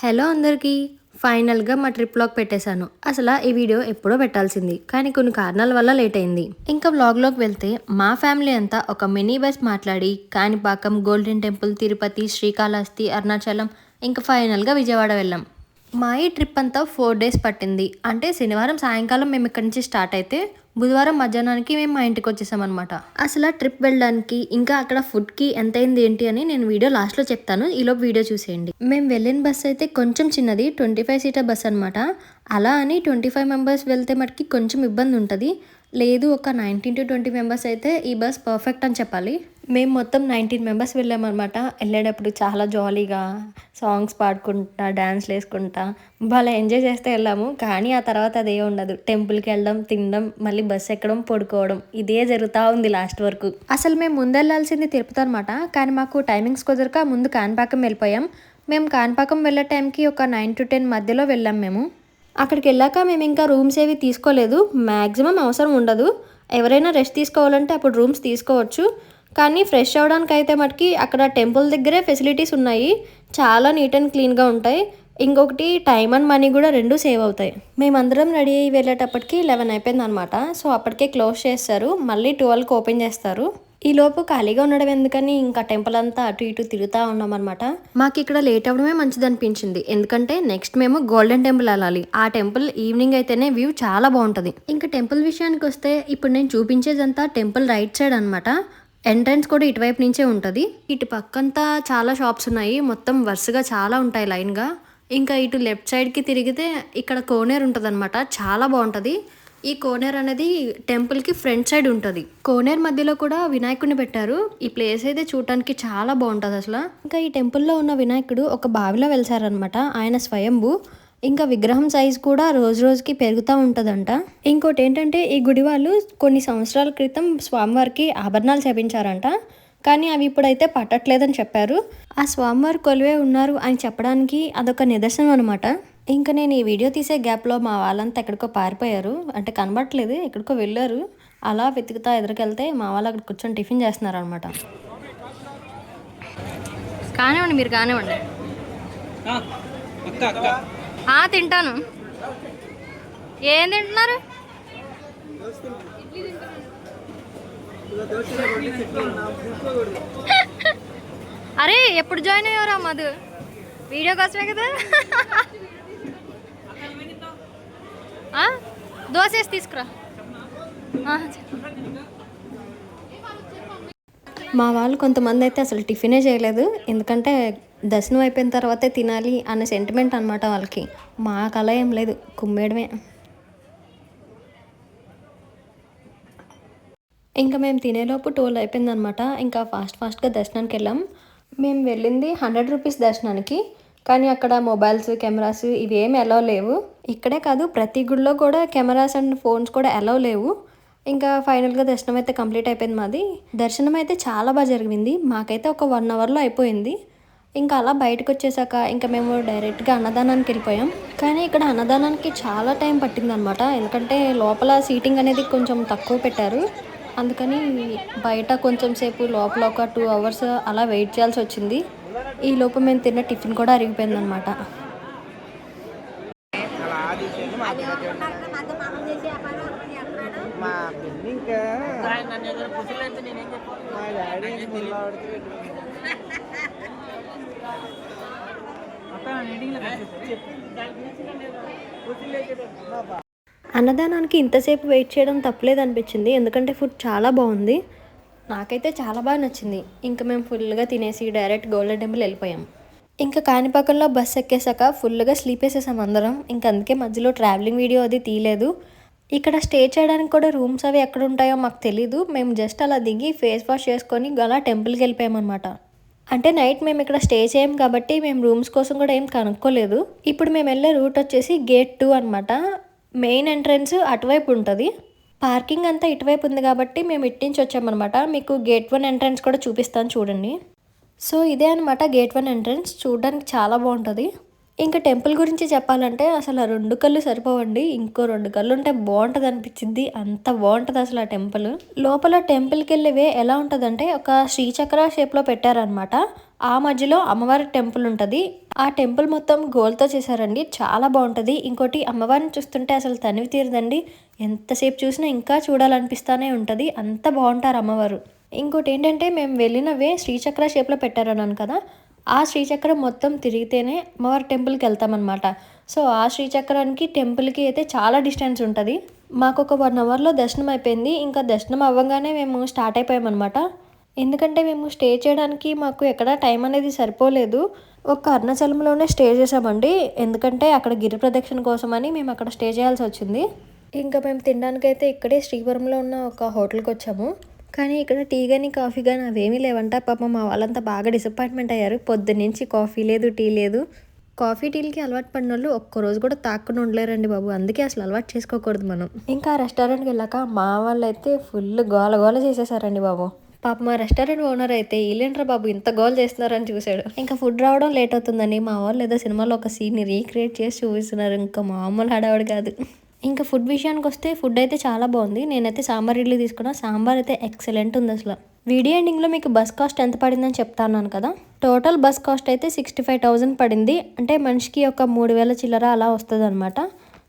Hello అందరికీ ఫైనల్గా మా ట్రిప్ బ్లాగ్ పెట్టేశాను. అసలు ఈ వీడియో ఎప్పుడో పెట్టాల్సింది కానీ కొన్ని కారణాల వల్ల లేట్ అయింది. ఇంకా వ్లాగ్లోకి వెళ్తే మా ఫ్యామిలీ అంతా ఒక మినీ బస్ మాట్లాడి కాణిపాకం గోల్డెన్ టెంపుల్ తిరుపతి శ్రీకాళహస్తి అరుణాచలం ఇంకా ఫైనల్గా విజయవాడ వెళ్ళాం. మా ఈ ట్రిప్ అంతా ఫోర్ డేస్ పట్టింది. అంటే శనివారం సాయంకాలం మేము ఇక్కడి నుంచి స్టార్ట్ అయితే బుధవారం మధ్యాహ్నానికి మేము మా ఇంటికి వచ్చేసామన్నమాట. అసలు ఆ ట్రిప్ వెళ్ళడానికి ఇంకా అక్కడ ఫుడ్కి ఎంత అయింది ఏంటి అని నేను వీడియో లాస్ట్లో చెప్తాను. ఈలోపు వీడియో చూసేయండి. మేము వెళ్ళిన బస్ అయితే కొంచెం చిన్నది ట్వంటీ ఫైవ్ సీటర్ బస్ అనమాట అలా అని ట్వంటీ ఫైవ్ మెంబర్స్ వెళ్తే మటుకి కొంచెం ఇబ్బంది ఉంటుంది. లేదు ఒక నైన్టీన్ టు ట్వంటీ మెంబర్స్ అయితే ఈ బస్ పర్ఫెక్ట్ అని చెప్పాలి. మేము మొత్తం నైన్టీన్ మెంబర్స్ వెళ్ళామన్నమాట. వెళ్ళేటప్పుడు చాలా జాలీగా సాంగ్స్ పాడుకుంటా డ్యాన్స్లు వేసుకుంటా భలే ఎంజాయ్ చేస్తే వెళ్ళాము. కానీ ఆ తర్వాత అదే ఉండదు. టెంపుల్కి వెళ్ళడం తినడం మళ్ళీ బస్ ఎక్కడం పడుకోవడం ఇదే జరుగుతూ ఉంది లాస్ట్ వరకు. అసలు మేము ముందు వెళ్ళాల్సింది తిరుపతి అనమాట కానీ మాకు టైమింగ్స్ కుదరక ముందు కాన్పాకం వెళ్ళిపోయాం. మేము కాన్పాకం వెళ్ళే టైంకి ఒక నైన్ టు టెన్ మధ్యలో వెళ్ళాం మేము. అక్కడికి వెళ్ళాక మేము ఇంకా రూమ్స్ ఏవి తీసుకోలేదు. మ్యాక్సిమం అవసరం ఉండదు. ఎవరైనా రెస్ట్ తీసుకోవాలంటే అప్పుడు రూమ్స్ తీసుకోవచ్చు. కానీ ఫ్రెష్ అవ్వడానికి అయితే మటుకి అక్కడ టెంపుల్ దగ్గరే ఫెసిలిటీస్ ఉన్నాయి. చాలా నీట్ అండ్ క్లీన్గా ఉంటాయి. ఇంకొకటి టైం అండ్ మనీ కూడా రెండు సేవ్ అవుతాయి. మేమందరం రెడీ అయ్యి వెళ్ళేటప్పటికి లెవెన్ అయిపోయింది అనమాట సో అప్పటికే క్లోజ్ చేస్తారు. మళ్ళీ ట్వెల్వ్కి ఓపెన్ చేస్తారు. ఈ లోపు ఖాళీగా ఉండడం ఎందుకని ఇంకా టెంపుల్ అంతా అటు ఇటు తిరుగుతూ ఉన్నాం అనమాట మాకు ఇక్కడ లేట్ అవ్వడమే మంచిది అనిపించింది. ఎందుకంటే నెక్స్ట్ మేము గోల్డెన్ టెంపుల్ వెళ్ళాలి. ఆ టెంపుల్ ఈవినింగ్ అయితేనే వ్యూ చాలా బాగుంటుంది. ఇంకా టెంపుల్ విషయానికి వస్తే ఇప్పుడు నేను చూపించేదంతా టెంపుల్ రైట్ సైడ్ అనమాట ఎంట్రన్స్ కూడా ఇటువైపు నుంచే ఉంటుంది. ఇటు పక్కంతా చాలా షాప్స్ ఉన్నాయి. మొత్తం వరుసగా చాలా ఉంటాయి లైన్గా. ఇంకా ఇటు లెఫ్ట్ సైడ్కి తిరిగితే ఇక్కడ కోనేరు ఉంటుంది చాలా బాగుంటుంది. ఈ కోనేర్ అనేది టెంపుల్కి ఫ్రంట్ సైడ్ ఉంటుంది. కోనేర్ మధ్యలో కూడా వినాయకుడిని పెట్టారు. ఈ ప్లేస్ అయితే చూడటానికి చాలా బాగుంటుంది అసలు. ఇంకా ఈ టెంపుల్లో ఉన్న వినాయకుడు ఒక బావిలో వెలిసారనమాట ఆయన స్వయంభూ. ఇంకా విగ్రహం సైజ్ కూడా రోజు రోజుకి పెరుగుతూ ఉంటుందంట. ఇంకోటి ఏంటంటే ఈ గుడి వాళ్ళు కొన్ని సంవత్సరాల క్రితం స్వామివారికి ఆభరణాలు చేపించారంట. కానీ అవి ఇప్పుడైతే పట్టట్లేదని చెప్పారు. ఆ స్వామివారు కొలువే ఉన్నారు అని చెప్పడానికి అదొక నిదర్శనం అనమాట ఇంకా నేను ఈ వీడియో తీసే గ్యాప్లో మా వాళ్ళంతా ఎక్కడికో పారిపోయారు. అంటే కనబడట్లేదు ఎక్కడికో వెళ్ళారు. అలా వెతుకుతా ఎదురుకెళ్తే మా వాళ్ళు అక్కడ కూర్చొని టిఫిన్ చేస్తున్నారు అనమాట కానివ్వండి మీరు కానివ్వండి. అక్క అక్క. ఆ, తింటాను. ఏం తింటున్నారు? అరే ఎప్పుడు జాయిన్ అయ్యారా మధు? వీడియో కోసమే కదా? దోశ వేసి తీసుకురా. మా వాళ్ళు కొంతమంది అయితే అసలు టిఫినే చేయలేదు. ఎందుకంటే దర్శనం అయిపోయిన తర్వాతే తినాలి అనే సెంటిమెంట్ అనమాట వాళ్ళకి. మాకు అలా ఏం లేదు కుమ్మేయడమే. ఇంకా మేము తినేలోపు టోల్ అయిపోయిందనమాట ఇంకా ఫాస్ట్ ఫాస్ట్గా దర్శనానికి వెళ్ళాం. మేము వెళ్ళింది హండ్రెడ్ రూపీస్ దర్శనానికి. కానీ అక్కడ మొబైల్స్ కెమెరాస్ ఇవి ఏమి లేవు. ఇక్కడే కాదు ప్రతి గుడిలో కూడా కెమెరాస్ అండ్ ఫోన్స్ కూడా ఎలా లేవు. ఇంకా ఫైనల్గా దర్శనం అయితే కంప్లీట్ అయిపోయింది మాది. దర్శనం అయితే చాలా బాగా జరిగింది. మాకైతే ఒక వన్ అవర్లో అయిపోయింది. ఇంకా అలా బయటకు వచ్చేసాక ఇంకా మేము డైరెక్ట్గా అన్నదానానికి వెళ్ళిపోయాం. కానీ ఇక్కడ అన్నదానానికి చాలా టైం పట్టిందనమాట ఎందుకంటే లోపల సీటింగ్ అనేది కొంచెం తక్కువ పెట్టారు. అందుకని బయట కొంచెం సేపు లోపల ఒక టూ అవర్స్ అలా వెయిట్ చేయాల్సి వచ్చింది. ఈ లోపు మేము తిన్న టిఫిన్ కూడా అరిగిపోయిందనమాట మా ఇంకా మా డాడీ ముళ్ళ అన్నదానానికి ఇంతసేపు వెయిట్ చేయడం తప్పలేదు అనిపించింది ఎందుకంటే ఫుడ్ చాలా బాగుంది. నాకైతే చాలా బాగా నచ్చింది. ఇంకా మేము ఫుల్గా తినేసి డైరెక్ట్ గోల్డెన్ టెంపుల్ వెళ్ళిపోయాం. ఇంకా కాణిపాకంలో బస్ ఎక్కేసాక ఫుల్గా స్లీప్ వేసేసాం అందరం. ఇంకా అందుకే మధ్యలో ట్రావెలింగ్ వీడియో అది తీయలేదు. ఇక్కడ స్టే చేయడానికి కూడా రూమ్స్ అవి ఎక్కడ ఉంటాయో మాకు తెలీదు. మేము జస్ట్ అలా దిగి ఫేస్ వాష్ చేసుకొని అలా టెంపుల్కి వెళ్ళిపోయామన్నమాట. అంటే నైట్ మేము ఇక్కడ స్టే చేయం కాబట్టి మేము రూమ్స్ కోసం కూడా ఏం కనుక్కోలేదు. ఇప్పుడు మేము వెళ్ళే రూట్ వచ్చేసి గేట్ టూ అనమాట మెయిన్ ఎంట్రన్స్ అటువైపు ఉంటుంది. పార్కింగ్ అంతా ఇటువైపు ఉంది కాబట్టి మేము ఇట్టించి వచ్చామన్నమాట మీకు గేట్ వన్ ఎంట్రన్స్ కూడా చూపిస్తాను చూడండి. సో ఇదే అనమాట గేట్ వన్ ఎంట్రన్స్. చూడడానికి చాలా బాగుంటుంది. ఇంకా టెంపుల్ గురించి చెప్పాలంటే అసలు ఆ రెండు కళ్ళు సరిపోవండి. ఇంకో రెండు కళ్ళు ఉంటే బాగుంటుంది అనిపించింది అంత బాగుంటుంది అసలు ఆ టెంపుల్. లోపల టెంపుల్కి వెళ్ళేవే ఎలా ఉంటుందంటే ఒక శ్రీచక్ర షేప్లో పెట్టారనమాట. ఆ మధ్యలో అమ్మవారి టెంపుల్ ఉంటుంది. ఆ టెంపుల్ మొత్తం గోల్తో చేశారండి. చాలా బాగుంటుంది. ఇంకోటి అమ్మవారిని చూస్తుంటే అసలు తనివి తీరదండి. ఎంతసేపు చూసినా ఇంకా చూడాలనిపిస్తానే ఉంటుంది. అంత బాగుంటారు అమ్మవారు. ఇంకోటి ఏంటంటే మేము వెళ్ళినవే శ్రీచక్ర షేప్లో పెట్టారన్నాను కదా. ఆ శ్రీచక్రం మొత్తం తిరిగితేనే అమ్మవారి టెంపుల్కి వెళ్తామన్నమాట. సో ఆ శ్రీచక్రానికి టెంపుల్కి అయితే చాలా డిస్టెన్స్ ఉంటుంది. మాకు ఒక వన్ అవర్లో దర్శనం అయిపోయింది. ఇంకా దర్శనం అవ్వగానే మేము స్టార్ట్ అయిపోయామన్నమాట. ఎందుకంటే మేము స్టే చేయడానికి మాకు ఎక్కడ టైం అనేది సరిపోలేదు. ఒక అరుణాచలంలోనే స్టే చేసామండి ఎందుకంటే అక్కడ గిరి ప్రదక్షిణ కోసమని మేము అక్కడ స్టే చేయాల్సి వచ్చింది. ఇంకా మేము తినడానికైతే ఇక్కడే శ్రీవరంలో ఉన్న ఒక హోటల్కి వచ్చాము. కానీ ఇక్కడ టీ కానీ కాఫీ కానీ అవేమీ లేవంట. పాపం మా వాళ్ళంతా బాగా డిసప్పాయింట్మెంట్ అయ్యారు. పొద్దున్నుంచి కాఫీ లేదు టీ లేదు. కాఫీ టీలకి అలవాటు పడిన వాళ్ళు ఒక్కరోజు కూడా తాక్కుని ఉండలేరండి బాబు. అందుకే అసలు అలవాటు చేసుకోకూడదు మనం. ఇంకా రెస్టారెంట్కి వెళ్ళాక మా వాళ్ళు అయితే ఫుల్ గోల గోల చేసేసారండి బాబు. పాప మా రెస్టారెంట్ ఓనర్ అయితే వీళ్ళేంట్రా బాబు ఇంత గోల్ చేస్తున్నారని చూశాడు. ఇంకా ఫుడ్ రావడం లేట్ అవుతుందని మా వాళ్ళు ఏదో సినిమాలో ఒక సీన్ని రీక్రియేట్ చేసి చూపిస్తున్నారు. ఇంకా మామూలు హడావుడి కాదు. ఇంకా ఫుడ్ విషయానికి వస్తే ఫుడ్ అయితే చాలా బాగుంది. నేనైతే సాంబార్ ఇడ్లీ తీసుకున్నా. సాంబార్ అయితే ఎక్సలెంట్ ఉంది అసలు. వీడియో ఎండింగ్లో మీకు బస్ కాస్ట్ ఎంత పడిందని చెప్తాను కదా. టోటల్ బస్ కాస్ట్ అయితే సిక్స్టీ ఫైవ్ థౌజండ్ పడింది. అంటే మనిషికి ఒక మూడు వేల చిల్లర అలా వస్తుంది అనమాట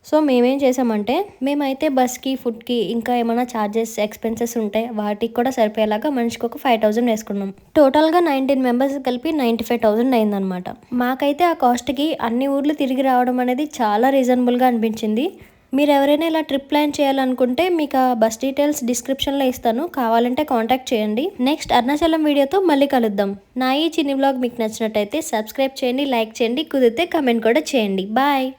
సో మేమేం చేసామంటే మేమైతే బస్కి ఫుడ్కి ఇంకా ఏమైనా ఛార్జెస్ ఎక్స్పెన్సెస్ ఉంటే వాటికి కూడా సరిపోయేలాగా మనిషికి ఒక ఫైవ్ థౌజండ్ వేసుకున్నాం. టోటల్గా నైన్టీన్ మెంబర్స్ కలిపి నైంటీ ఫైవ్ థౌజండ్ అయిందనమాట మాకైతే ఆ కాస్ట్కి అన్ని ఊర్లు తిరిగి రావడం అనేది చాలా రీజనబుల్గా అనిపించింది. మీరు ఎవరైనా ఇలా ట్రిప్ ప్లాన్ చేయాలనుకుంటే మీకు ఆ బస్ డీటెయిల్స్ డిస్క్రిప్షన్లో ఇస్తాను. కావాలంటే కాంటాక్ట్ చేయండి. నెక్స్ట్ అరుణాచలం వీడియోతో మళ్ళీ కలుద్దాం. నా ఈ చిన్ని బ్లాగ్ మీకు నచ్చినట్టయితే సబ్స్క్రైబ్ చేయండి లైక్ చేయండి కుదిరితే కమెంట్ కూడా చేయండి. బాయ్.